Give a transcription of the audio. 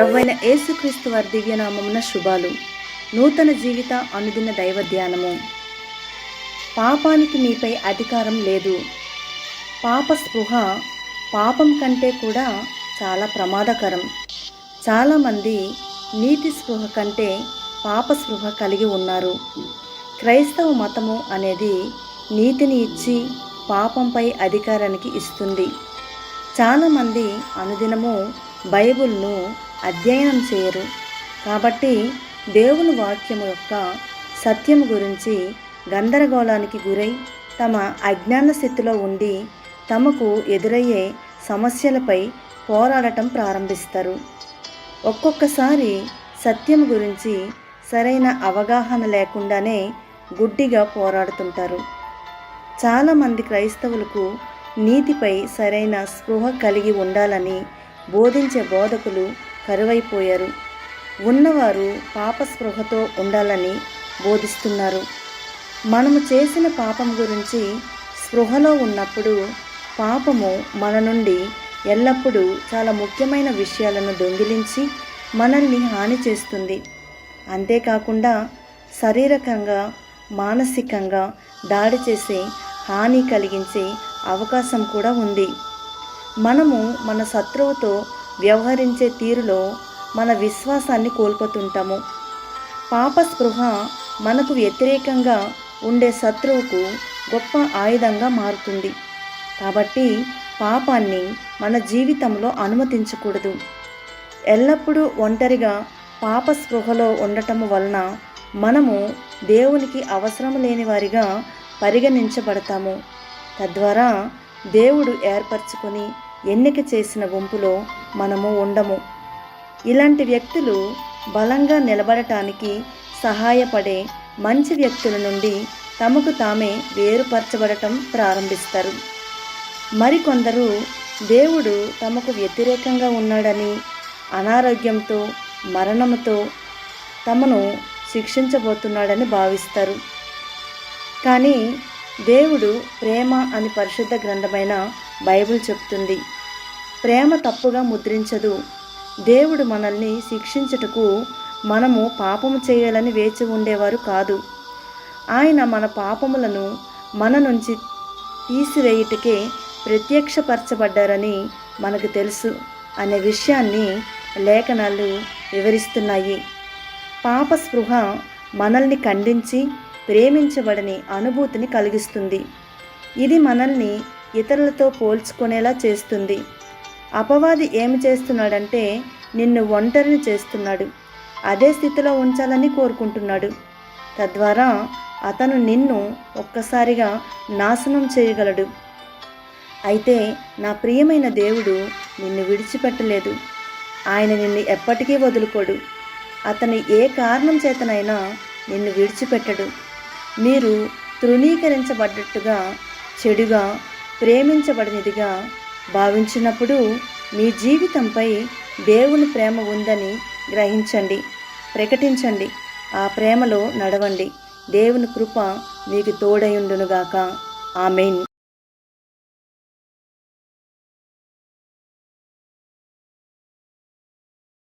ప్రభైన యేసుక్రీస్తు వారి దివ్యనామమున శుభాలు. నూతన జీవిత అనుదిన దైవ ధ్యానము పాపానికి మీపై అధికారం లేదు. పాప స్పృహ పాపం కంటే కూడా చాలా ప్రమాదకరం. చాలామంది నీతి స్పృహ కంటే పాప స్పృహ కలిగి ఉన్నారు. క్రైస్తవ మతము అనేది నీతిని ఇచ్చి పాపంపై అధికారానికి ఇస్తుంది. చాలామంది అనుదినము బైబిల్ను అధ్యయనం చేయరు. కాబట్టి దేవుని వాక్యము యొక్క సత్యము గురించి గందరగోళానికి గురై తమ అజ్ఞాన స్థితిలో ఉండి తమకు ఎదురయ్యే సమస్యలపై పోరాడటం ప్రారంభిస్తారు. ఒక్కొక్కసారి సత్యం గురించి సరైన అవగాహన లేకుండానే గుడ్డిగా పోరాడుతుంటారు. చాలామంది క్రైస్తవులకు నీతిపై సరైన స్పృహ కలిగి ఉండాలని బోధించే బోధకులు కరువైపోయారు. ఉన్నవారు పాప స్పృహతో ఉండాలని బోధిస్తున్నారు. మనము చేసిన పాపం గురించి స్పృహలో ఉన్నప్పుడు పాపము మన నుండి ఎల్లప్పుడూ చాలా ముఖ్యమైన విషయాలను దొంగిలించి మనల్ని హాని చేస్తుంది. అంతేకాకుండా శారీరకంగా మానసికంగా దాడి చేసే హాని కలిగించే అవకాశం కూడా ఉంది. మనము మన శత్రువుతో వ్యవహరించే తీరులో మన విశ్వాసాన్ని కోల్పోతుంటాము. పాప స్పృహ మనకు వ్యతిరేకంగా ఉండే శత్రువుకు గొప్ప ఆయుధంగా మారుతుంది. కాబట్టి పాపాన్ని మన జీవితంలో అనుమతించకూడదు. ఎల్లప్పుడూ ఒంటరిగా పాప స్పృహలో ఉండటం వలన మనము దేవునికి అవసరం లేని వారిగా పరిగణించబడతాము. తద్వారా దేవుడు ఏర్పరచుకొని ఎన్నిక చేసిన గుంపులో మనము ఉండము. ఇలాంటి వ్యక్తులు బలంగా నిలబడటానికి సహాయపడే మంచి వ్యక్తుల నుండి తమకు తామే వేరుపరచబడటం ప్రారంభిస్తారు. మరికొందరు దేవుడు తమకు వ్యతిరేకంగా ఉన్నాడని అనారోగ్యంతో మరణంతో తమను శిక్షించబోతున్నాడని భావిస్తారు. కానీ దేవుడు ప్రేమ అని పరిశుద్ధ గ్రంథమైన బైబిల్ చెప్తుంది. ప్రేమ తప్పుగా ముద్రించదు. దేవుడు మనల్ని శిక్షించుటకు మనము పాపము చేయాలని వేచి ఉండేవారు కాదు. ఆయన మన పాపములను మన నుంచి తీసివేయుటకే ప్రత్యక్షపరచబడ్డారని మనకు తెలుసు అనే విషయాన్ని లేఖనాలు వివరిస్తున్నాయి. పాప స్పృహ మనల్ని ఖండించి ప్రేమించబడని అనుభూతిని కలిగిస్తుంది. ఇది మనల్ని ఇతరులతో పోల్చుకునేలా చేస్తుంది. అపవాది ఏమి చేస్తున్నాడంటే నిన్ను ఒంటరిని చేస్తున్నాడు. అదే స్థితిలో ఉంచాలని కోరుకుంటున్నాడు. తద్వారా అతను నిన్ను ఒక్కసారిగా నాశనం చేయగలడు. అయితే నా ప్రియమైన దేవుడు నిన్ను విడిచిపెట్టలేదు. ఆయన నిన్ను ఎప్పటికీ వదులుకోడు. అతను ఏ కారణం చేతనైనా నిన్ను విడిచిపెట్టడు. మీరు తృణీకరించబడ్డట్టుగా చెడుగా ప్రేమించబడినదిగా భావించినప్పుడు మీ జీవితంపై దేవుని ప్రేమ ఉందని గ్రహించండి ప్రకటించండి ఆ ప్రేమలో నడవండి. దేవుని కృప మీకు తోడయుండునుగాక. ఆమెన్.